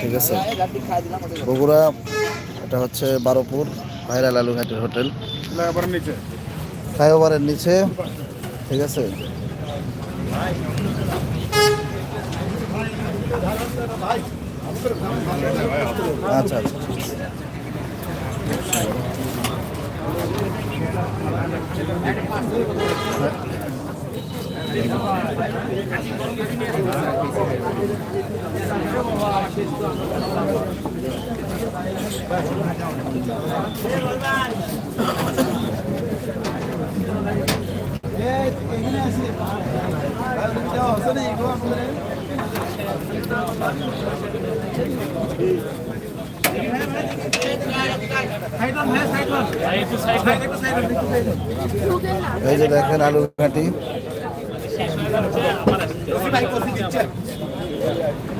ঠিক আছে? বগুড়া, এটা হচ্ছে বারোপুর, ভাইরাল আলুঘাটের হোটেল। ফ্লাইওভারের নিচে, ঠিক আছে? আচ্ছা আচ্ছা। এই যে দেখেন আলু ঘাটি।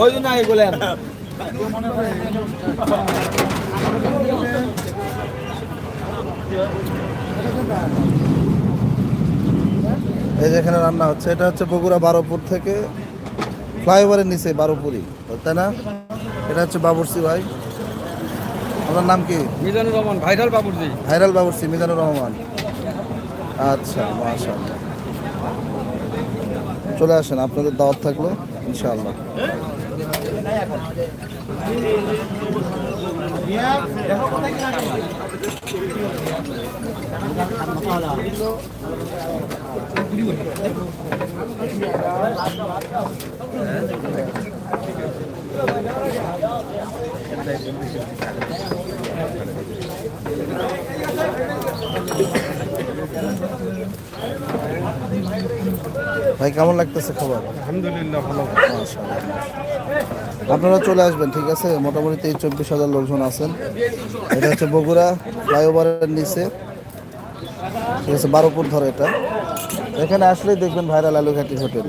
ওই এই যেখানে রান্না হচ্ছে, এটা হচ্ছে বগুড়া বারোপুর থেকে ফ্লাইওভারের নিচে বারোপুরি, তাই না? এটা হচ্ছে বাবুরসি ভাই। আপনার নাম কি? মিজানুর রহমান ভাইরাল বাবুর্জি ভাইরাল বাবুরসি মিজানুর রহমান। আচ্ছা মাশা চলে আসেন আপনাদের দাওয়াত থাকল ইনশাআল্লাহ। ভাই কেমন লাগতেছে খবর? আলহামদুলিল্লাহ ভালো। আপনারা চলে আসবেন ঠিক আছে? মোটামুটি তেইশ চব্বিশ হাজার লোকজন আছেন। এটা হচ্ছে বগুড়া ফ্লাইওভারের নিচে। ঠিক আছে বারোপুর ধরে এটা। এখানে আসলেই দেখবেন ভাইরাল আলুঘাটি হোটেল।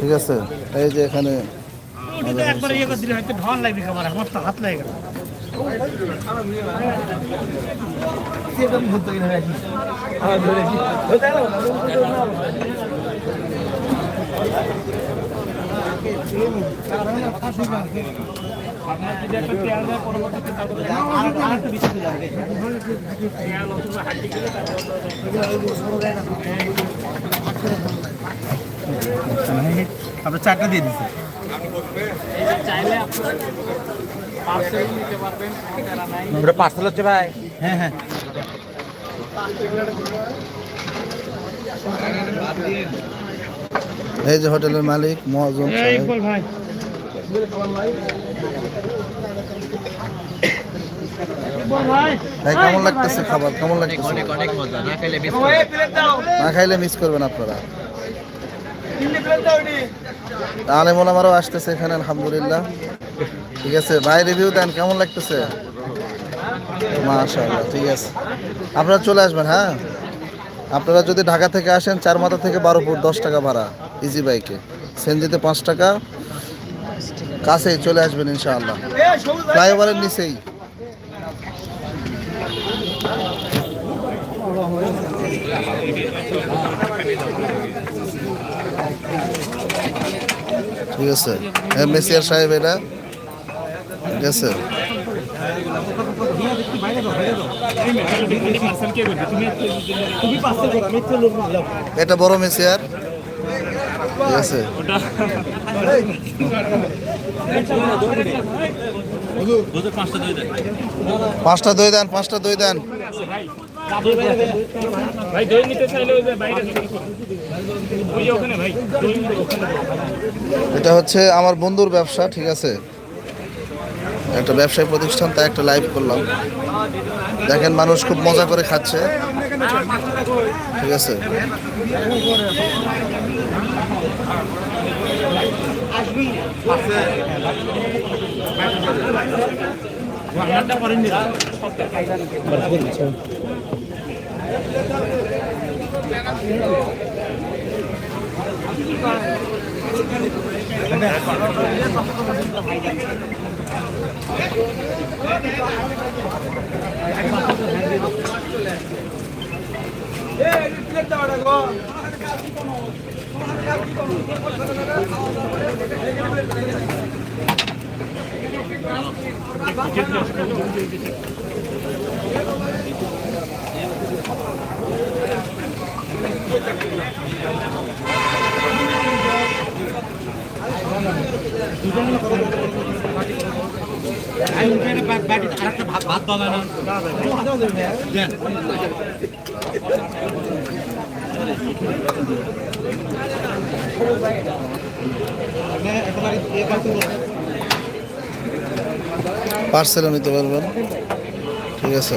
ঠিক আছে? এই যে এখানে একবার ইয়ে হাত আপনার চারটা দিয়ে দিচ্ছি। পার্সেল হচ্ছে ভাই। হ্যাঁ হ্যাঁ। এই যে হোটেলের মালিক মহাজন ভাই। কেমন লাগতেছে খাবার? কেমন লাগতেছে? না না খাইলে মিস করবেন আপনারা। তাহলে মনে আমারও আসতেছে এখানে আলহামদুলিল্লাহ। ঠিক আছে ভাই রিভিউ দেন কেমন লাগতেছে? মাশাআল্লাহ, ঠিক আছে। আপনারা চলে আসবেন হ্যাঁ? আপনারা যদি ঢাকা থেকে আসেন চার মাথা থেকে বারো ফুট দশ টাকা ভাড়া ইজি বাইকে সেনজিতে পাঁচ টাকা, কাছেই চলে আসবেন ইনশাআল্লাহ। ফ্লাইওভারের নিচেই। ঠিক আছে। হ্যাঁ মেসিয়ার সাহেব এটা। ঠিক আছে। এটা বড় ঠিক আছে। পাঁচটা দই দেন, পাঁচটা দই দেন। এটা হচ্ছে আমার বন্ধুর ব্যবসা, ঠিক আছে? একটা ব্যবসায়ী প্রতিষ্ঠান, তাই একটা লাইভ করলাম। দেখেন মানুষ খুব মজা করে খাচ্ছে। ঠিক আছে? ভাত দাও না দেন পার্সেলও নিতে পারবেন ঠিক আছে।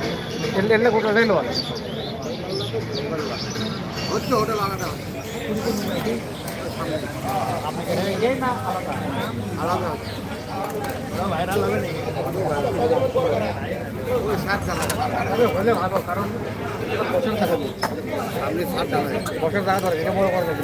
ఎన్ని ఎన్ని కూడా రెండు వాళ్ళు వచ్చి హోటల్ అలాగా అలాగా వైరల్ কারণ বছর থাকা আপনি সাত দাঁড়া বছর দাঁড়া ধরে, এটা মনে করা যাবে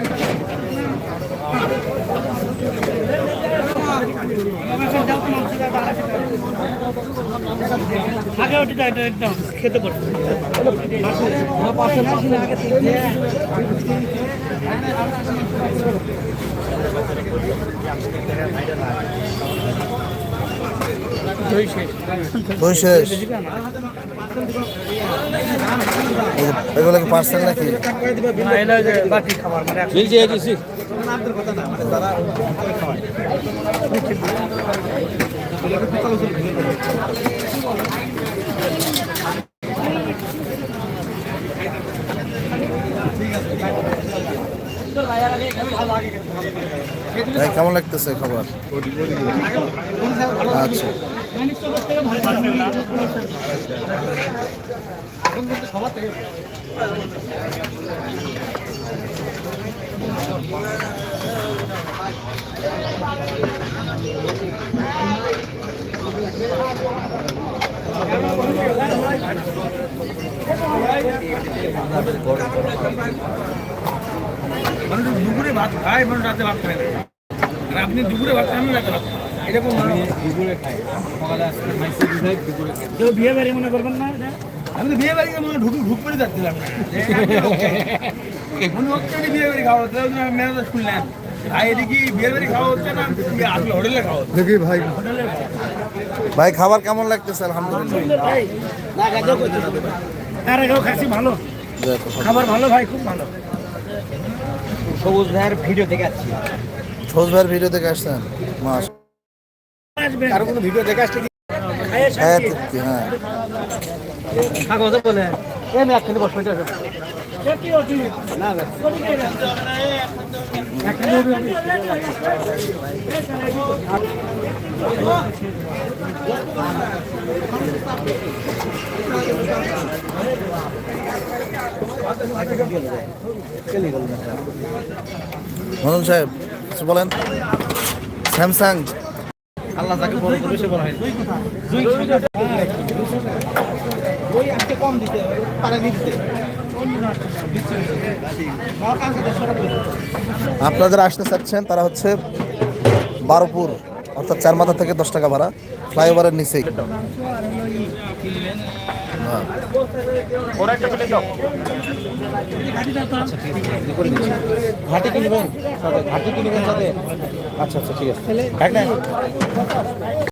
আগে ওটি এটা একদম খেতে পারব এগুলো কি পার্সেল নাকি? না এটা যে বাকি খাবার মানে কেমন লাগতেছে খাবার? আচ্ছা। মানুষ দুপুরে ভাত খায় মানুষ রাতে ভাত খায় না আর আপনি দুপুরে ভাত খান না রাতে ভাত। এরকম দুপুরে খাই সকালে আসলে দুপুরে বিয়ে বাড়ি মনে করবেন না এটা? আমি তো বিয়ে বাড়িতে মনে ঢুক ঢুক করে যাচ্ছিলাম মনে হচ্ছে যে বিয়ে বাড়ি খাওয়া হচ্ছে ম্যানেজার শুনলেন ভাই এটা বিয়ে বাড়ি খাওয়া হচ্ছে না? আসলে হোটেলে খাওয়া হচ্ছে। দেখি ভাই। ভাই খাবার কেমন লাগতেছে? আলহামদুলিল্লাহ। তার আগেও খাচ্ছি ভালো খাবার ভালো ভাই খুব ভালো। সবুজ ভাইয়ের ভিডিও দেখে আসছি। সবুজ ভাইয়ের ভিডিও দেখে আসছেন? মাস আসবে কোনো ভিডিও দেখে আসছে কি? হ্যাঁ হ্যাঁ। কাগজে বলে। এই আমি একখানে বসবে মদন সাহেব কিছু বলেন? স্যামসাং। আল্লাহ তাকে বড় সে বড় হয় কম দিতে পারে দিতে আপনাদের আসতে চাচ্ছেন তারা হচ্ছে বারোপুর অর্থাৎ চার মাথা থেকে দশ টাকা ভাড়া ফ্লাইওভারের নিচেই। ঘাটি কিনবেন সাথে ঘাটি কিনবেন সাথে আচ্ছা আচ্ছা ঠিক আছে